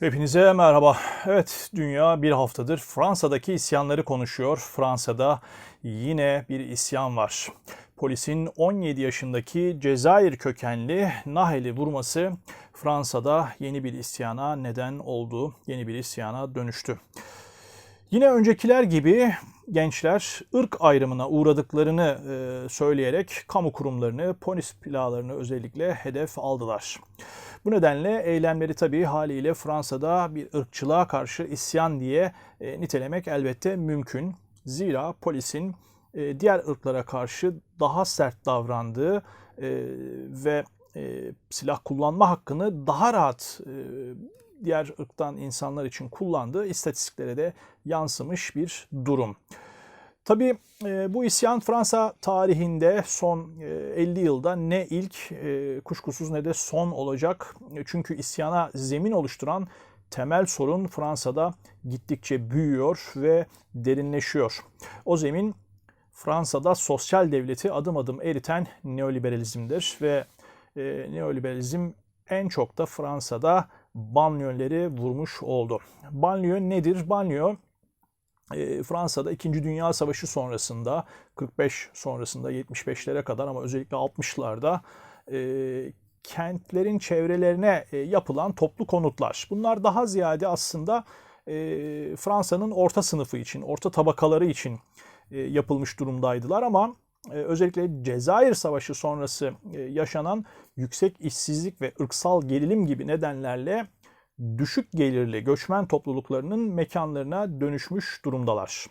Hepinize merhaba. Evet, dünya bir haftadır Fransa'daki isyanları konuşuyor. Fransa'da yine bir isyan var. Polisin 17 yaşındaki Cezayir kökenli Nahel'i vurması Fransa'da yeni bir isyana neden oldu, yeni bir isyana dönüştü. Yine öncekiler gibi gençler ırk ayrımına uğradıklarını e, söyleyerek kamu kurumlarını, polis plalarını özellikle hedef aldılar. Bu nedenle eylemleri tabii haliyle Fransa'da bir ırkçılığa karşı isyan diye e, nitelemek elbette mümkün. Zira polisin e, diğer ırklara karşı daha sert davrandığı ve silah kullanma hakkını daha rahat diğer ırktan insanlar için kullandığı istatistiklere de yansımış bir durum. Tabii e, bu isyan Fransa tarihinde son e, 50 yılda ne ilk e, kuşkusuz ne de son olacak. Çünkü isyana zemin oluşturan temel sorun Fransa'da gittikçe büyüyor ve derinleşiyor. O zemin Fransa'da sosyal devleti adım adım eriten neoliberalizmdir ve e, neoliberalizm en çok da Fransa'da banliyöleri vurmuş oldu. Banliyö nedir? Banliyö e, Fransa'da 2. Dünya Savaşı sonrasında 45 sonrasında 75'lere kadar ama özellikle 60'larda e, kentlerin çevrelerine e, yapılan toplu konutlar. Bunlar daha ziyade aslında Fransa'nın orta sınıfı için, orta tabakaları için yapılmış durumdaydılar ama özellikle Cezayir Savaşı sonrası e, yaşanan yüksek işsizlik ve ırksal gerilim gibi nedenlerle düşük gelirli göçmen topluluklarının mekanlarına dönüşmüş durumdalar.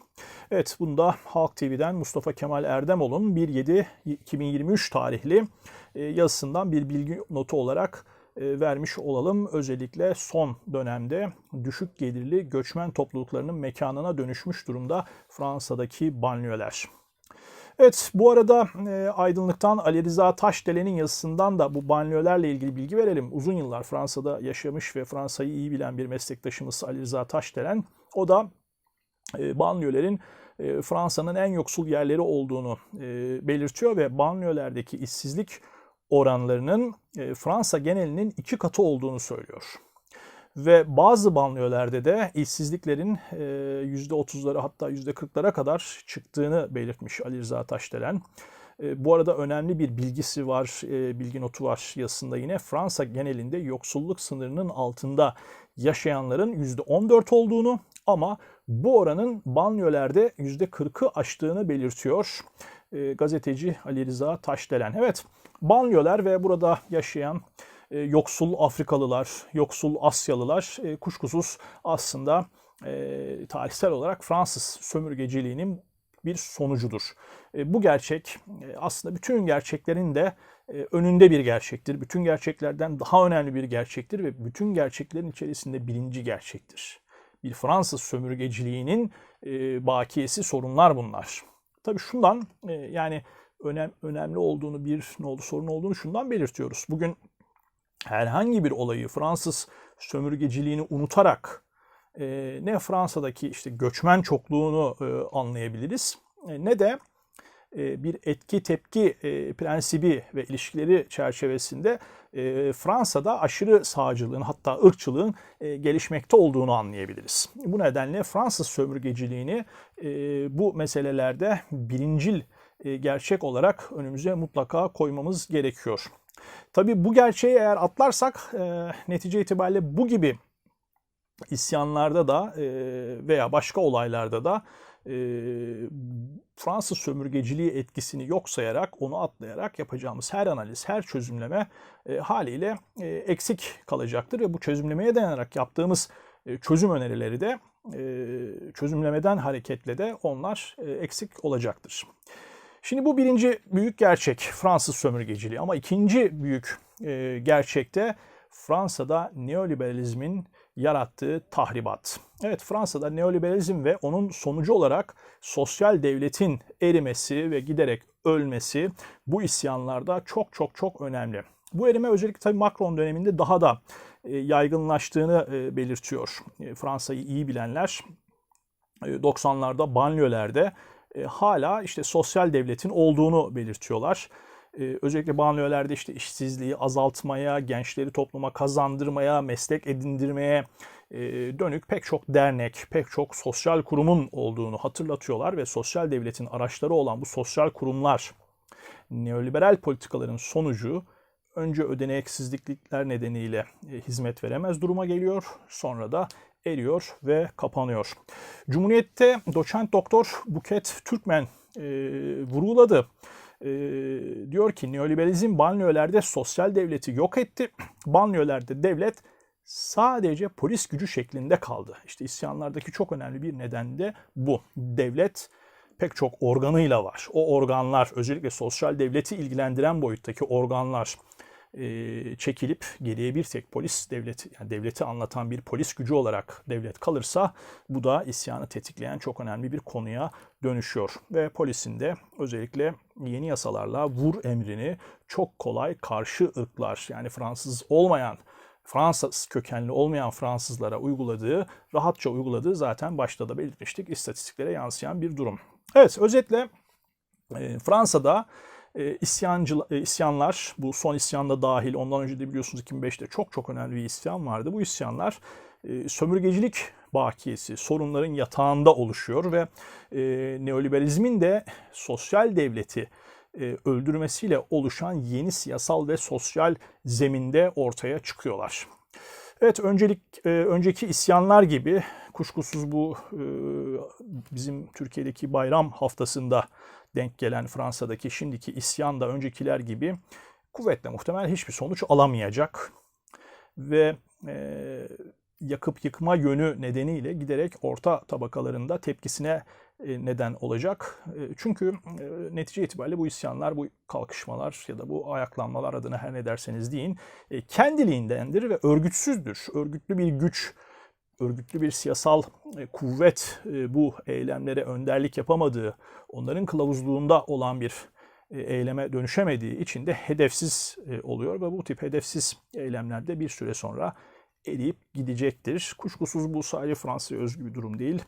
Evet bunda Halk TV'den Mustafa Kemal Erdemoğlu'nun 1.7.2023 tarihli e, yazısından bir bilgi notu olarak vermiş olalım. Özellikle son dönemde düşük gelirli göçmen topluluklarının mekanına dönüşmüş durumda Fransa'daki banliyöler. Evet bu arada e, Aydınlık'tan Ali Rıza Taşdelen'in yazısından da bu banliyölerle ilgili bilgi verelim. Uzun yıllar Fransa'da yaşamış ve Fransa'yı iyi bilen bir meslektaşımız Ali Rıza Taşdelen. O da e, banliyölerin e, Fransa'nın en yoksul yerleri olduğunu e, belirtiyor ve banliyölerdeki işsizlik oranlarının e, Fransa genelinin iki katı olduğunu söylüyor. Ve bazı banliyölerde de işsizliklerin %30'lara hatta %40'lara kadar çıktığını belirtmiş Ali Rıza Taşdelen. Bu arada önemli bir bilgisi var, bilgi notu var yazısında yine. Fransa genelinde yoksulluk sınırının altında yaşayanların %14 olduğunu ama bu oranın banliyölerde %40'ı aştığını belirtiyor gazeteci Ali Rıza Taşdelen. Evet, banliyöler ve burada yaşayan e, yoksul Afrikalılar, yoksul Asyalılar e, kuşkusuz aslında e, tarihsel olarak Fransız sömürgeciliğinin bir sonucudur. Bu gerçek aslında bütün gerçeklerin de önünde bir gerçektir. Bütün gerçeklerden daha önemli bir gerçektir ve bütün gerçeklerin içerisinde birinci gerçektir. Bir Fransız sömürgeciliğinin bakiyesi sorunlar bunlar. Tabii şundan yani önem, önemli olduğunu bir ne oldu sorun olduğunu şundan belirtiyoruz. Bugün herhangi bir olayı Fransız sömürgeciliğini unutarak e, ne Fransa'daki işte göçmen çokluğunu e, anlayabiliriz e, ne de e, bir etki tepki e, prensibi ve ilişkileri çerçevesinde e, Fransa'da aşırı sağcılığın hatta ırkçılığın e, gelişmekte olduğunu anlayabiliriz. Bu nedenle Fransız sömürgeciliğini e, bu meselelerde birincil e, gerçek olarak önümüze mutlaka koymamız gerekiyor. Tabii bu gerçeği eğer atlarsak e, netice itibariyle bu gibi isyanlarda da e, veya başka olaylarda da e, Fransız sömürgeciliği etkisini yok sayarak, onu atlayarak yapacağımız her analiz, her çözümleme e, haliyle e, eksik kalacaktır ve bu çözümlemeye dayanarak yaptığımız e, çözüm önerileri de e, çözümlemeden hareketle de onlar e, eksik olacaktır. Şimdi bu birinci büyük gerçek Fransız sömürgeciliği ama ikinci büyük e, gerçekte Fransa'da neoliberalizmin yarattığı tahribat. Evet Fransa'da neoliberalizm ve onun sonucu olarak sosyal devletin erimesi ve giderek ölmesi bu isyanlarda çok çok çok önemli. Bu erime özellikle tabii Macron döneminde daha da e, yaygınlaştığını e, belirtiyor. E, Fransa'yı iyi bilenler 90'larda banliyölerde e, hala işte sosyal devletin olduğunu belirtiyorlar. E, özellikle banliyölerde işte işsizliği azaltmaya, gençleri topluma kazandırmaya, meslek edindirmeye e, dönük pek çok dernek, pek çok sosyal kurumun olduğunu hatırlatıyorlar ve sosyal devletin araçları olan bu sosyal kurumlar neoliberal politikaların sonucu önce ödeneksizlikler nedeniyle e, hizmet veremez duruma geliyor. Sonra da eriyor ve kapanıyor. Cumhuriyet'te doçent doktor Buket Türkmen e, vurguladı. E, diyor ki neoliberalizm banliyölerde sosyal devleti yok etti. Banliyölerde devlet sadece polis gücü şeklinde kaldı. İşte isyanlardaki çok önemli bir neden de bu. Devlet pek çok organıyla var. O organlar özellikle sosyal devleti ilgilendiren boyuttaki organlar e, çekilip geriye bir tek polis devleti yani devleti anlatan bir polis gücü olarak devlet kalırsa bu da isyanı tetikleyen çok önemli bir konuya dönüşüyor. Ve polisin de özellikle yeni yasalarla vur emrini çok kolay karşı ırklar yani Fransız olmayan Fransız kökenli olmayan Fransızlara uyguladığı, rahatça uyguladığı zaten başta da belirtmiştik istatistiklere yansıyan bir durum. Evet özetle Fransa'da e, isyancı, isyanlar, bu son isyanda dahil, ondan önce de biliyorsunuz 2005'te çok çok önemli bir isyan vardı. Bu isyanlar e, sömürgecilik bakiyesi, sorunların yatağında oluşuyor ve e, neoliberalizmin de sosyal devleti e, öldürmesiyle oluşan yeni siyasal ve sosyal zeminde ortaya çıkıyorlar. Evet öncelik e, önceki isyanlar gibi kuşkusuz bu e, bizim Türkiye'deki bayram haftasında denk gelen Fransa'daki şimdiki isyan da öncekiler gibi kuvvetle muhtemel hiçbir sonuç alamayacak ve e, yakıp yıkma yönü nedeniyle giderek orta tabakalarında tepkisine neden olacak. E, çünkü e, netice itibariyle bu isyanlar, bu kalkışmalar ya da bu ayaklanmalar adına her ne derseniz deyin kendiliğindendir ve örgütsüzdür. Örgütlü bir güç, örgütlü bir siyasal kuvvet bu eylemlere önderlik yapamadığı, onların kılavuzluğunda olan bir eyleme dönüşemediği için de hedefsiz oluyor ve bu tip hedefsiz eylemlerde bir süre sonra eriyip gidecektir. Kuşkusuz bu sadece Fransa'ya özgü bir durum değil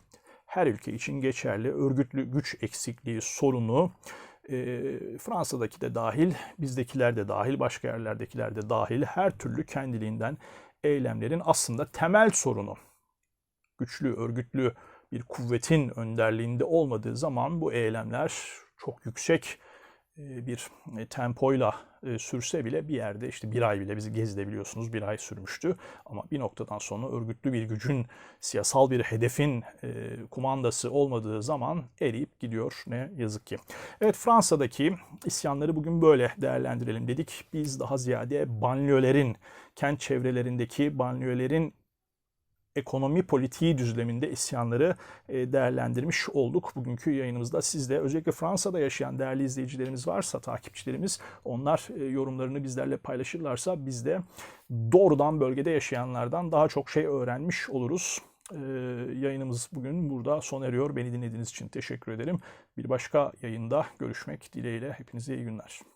her ülke için geçerli örgütlü güç eksikliği sorunu e, Fransa'daki de dahil, bizdekiler de dahil, başka yerlerdekiler de dahil her türlü kendiliğinden eylemlerin aslında temel sorunu. Güçlü, örgütlü bir kuvvetin önderliğinde olmadığı zaman bu eylemler çok yüksek bir tempoyla sürse bile bir yerde işte bir ay bile bizi gezide biliyorsunuz bir ay sürmüştü. Ama bir noktadan sonra örgütlü bir gücün, siyasal bir hedefin kumandası olmadığı zaman eriyip gidiyor ne yazık ki. Evet Fransa'daki isyanları bugün böyle değerlendirelim dedik. Biz daha ziyade banliyölerin, kent çevrelerindeki banliyölerin ekonomi politiği düzleminde isyanları e, değerlendirmiş olduk. Bugünkü yayınımızda siz de özellikle Fransa'da yaşayan değerli izleyicilerimiz varsa, takipçilerimiz onlar e, yorumlarını bizlerle paylaşırlarsa biz de doğrudan bölgede yaşayanlardan daha çok şey öğrenmiş oluruz. Ee, yayınımız bugün burada son eriyor. Beni dinlediğiniz için teşekkür ederim. Bir başka yayında görüşmek dileğiyle hepinize iyi günler.